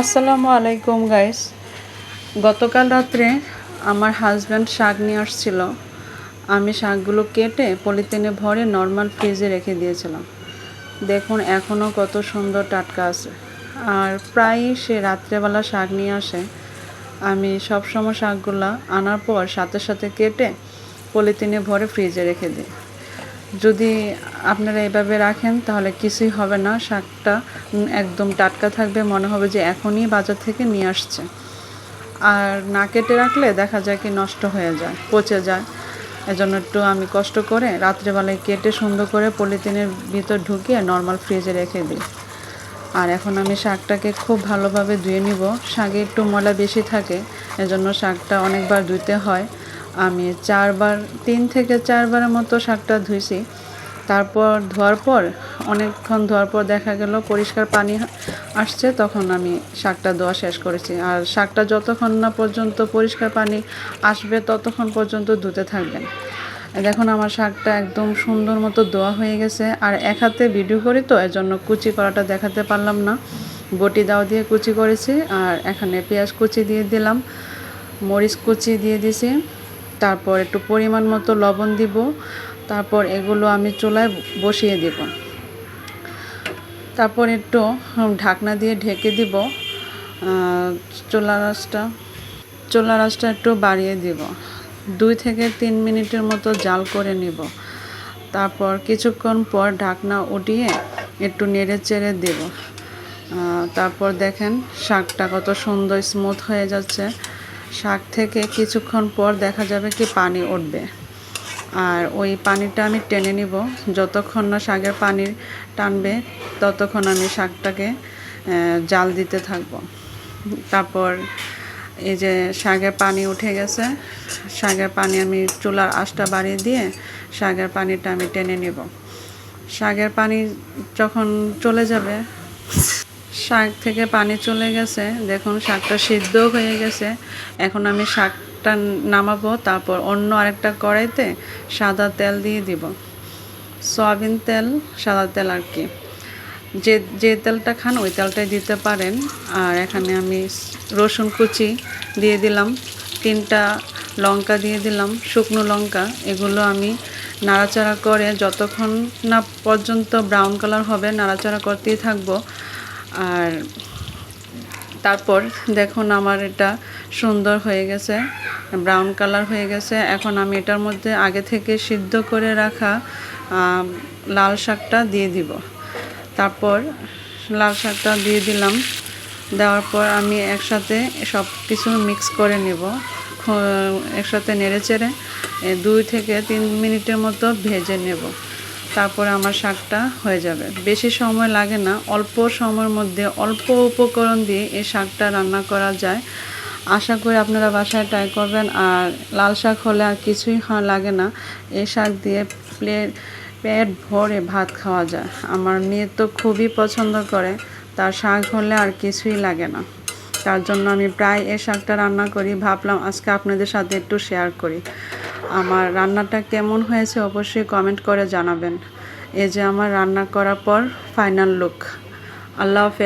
আসসালামু আলাইকুম গাইস গতকাল রাত্রে আমার হাজব্যান্ড শাক নিয়ে আসছিল। আমি শাকগুলো কেটে পলিথিনে ভরে নর্মাল ফ্রিজে রেখে দিয়েছিলাম। দেখুন এখনও কত সুন্দর টাটকা আছে। আর প্রায়ই সে রাত্রেবেলা শাক নিয়ে আসে। আমি সবসময় শাকগুলো আনার পর সাথে সাথে কেটে পলিথিনে ভরে ফ্রিজে রেখে দিই। যদি আপনারা এভাবে রাখেন, তাহলে কিছুই হবে না। শাকটা একদম টাটকা থাকবে। মনে হবে যে এখনই বাজার থেকে নিয়ে আসছে। আর না কেটে রাখলে দেখা যায় কি নষ্ট হয়ে যায়, পচে যায়। এজন্য একটু আমি কষ্ট করে রাত্রেবেলায় কেটে সুন্দর করে পলিথিনের ভিতর ঢুকিয়ে নর্মাল ফ্রিজে রেখে দিই। আর এখন আমি শাকটাকে খুব ভালোভাবে ধুয়ে নিব। শাকে একটু ময়লা বেশি থাকে, এজন্য শাকটা অনেকবার ধুইতে হয়। আমি চারবার, তিন থেকে চারবারের মতো শাকটা ধুইছি। তারপর ধোয়ার পর, অনেকক্ষণ ধোয়ার পর দেখা গেল পরিষ্কার পানি আসছে, তখন আমি শাকটা ধোয়া শেষ করেছি। আর শাকটা যতক্ষণ না পর্যন্ত পরিষ্কার পানি আসবে, ততক্ষণ পর্যন্ত ধুতে থাকবেন। দেখুন, আমার শাকটা একদম সুন্দর মতো ধোয়া হয়ে গেছে। আর এক হাতে ভিডিও করি তো এর জন্য কুচি করাটা দেখাতে পারলাম না। বটি দাও দিয়ে কুচি করেছি, আর এখানে পেঁয়াজ কুচি দিয়ে দিলাম, মরিচ কুচি দিয়ে দিছি। তারপর একটু পরিমাণ মতো লবণ দিব। তারপর এগুলো আমি চুলায় বসিয়ে দিব। তারপর একটু ঢাকনা দিয়ে ঢেকে দিব। চুলা রাসটা চুলা রাসটা একটু বাড়িয়ে দিব। দুই থেকে তিন মিনিটের মতো জাল করে নিব। তারপর কিছুক্ষণ পর ঢাকনা উঠিয়ে একটু নেড়ে চেড়ে দেব। তারপর দেখেন শাকটা কত সুন্দর স্মুথ হয়ে যাচ্ছে। শাক থেকে কিছুক্ষণ পর দেখা যাবে কি পানি উঠবে। আর ওই পানিটা আমি টেনে নিব। যতক্ষণ না শাকের পানি টানবে, ততক্ষণ আমি শাকটাকে জাল দিতে থাকব। তারপর এই যে শাকের পানি উঠে গেছে, শাকের পানি আমি চুলার আঁচটা বাড়িয়ে দিয়ে শাকের পানিটা আমি টেনে নিব। শাকের পানি যখন চলে যাবে শাক থেকে পানি চলে গেছে। দেখুন, শাকটা সিদ্ধ হয়ে গেছে। এখন আমি শাকটা নামাবো, তারপর অন্য আরেকটা কড়াইতে সাদা তেল দিয়ে দিব। সয়াবিন তেল, সাদা তেল আর কি। যে যে তেলটা খান, ওই তেলটাই দিতে পারেন। আর এখানে আমি রসুন কুচি দিয়ে দিলাম, তিনটা লঙ্কা দিয়ে দিলাম, শুকনো লঙ্কা। এগুলো আমি নাড়াচাড়া করে, যতক্ষণ না পর্যন্ত ব্রাউন কালার হবে, নাড়াচাড়া করতেই থাকব। আর তারপর দেখুন আমার এটা সুন্দর হয়ে গেছে ব্রাউন কালার হয়ে গেছে। এখন আমি এটার মধ্যে আগে থেকে সিদ্ধ করে রাখা লাল শাকটা দিয়ে দিব। তারপর লাল শাকটা দিয়ে দিলাম। দেওয়ার পর আমি একসাথে সব কিছু মিক্স করে নেব। একসাথে নেড়ে চেড়ে দুই থেকে তিন মিনিটের মতো ভেজে নেব। তারপরে আমার শাকটা হয়ে যাবে। বেশি সময় লাগে না, অল্প সময়ের মধ্যে অল্প উপকরণ দিয়ে এই শাকটা রান্না করা যায়। আশা করি আপনারা বাসায় ট্রাই করবেন আর লাল শাক হলে আর কিছুই লাগে না। এই শাক দিয়ে প্লেট পেট ভরে ভাত খাওয়া যায়। আমার মেয়ে তো খুবই পছন্দ করে, তার শাক হলে আর কিছুই লাগে না। তার জন্য আমি প্রায় এই শাকটা রান্না করি। ভাবলাম আজকে আপনাদের সাথে একটু শেয়ার করি। আমার রান্নাটা কেমন হয়েছে অবশ্যই কমেন্ট করে জানাবেন। এই যে আমার রান্না করার পর ফাইনাল লুক আল্লাহ হাফেজ।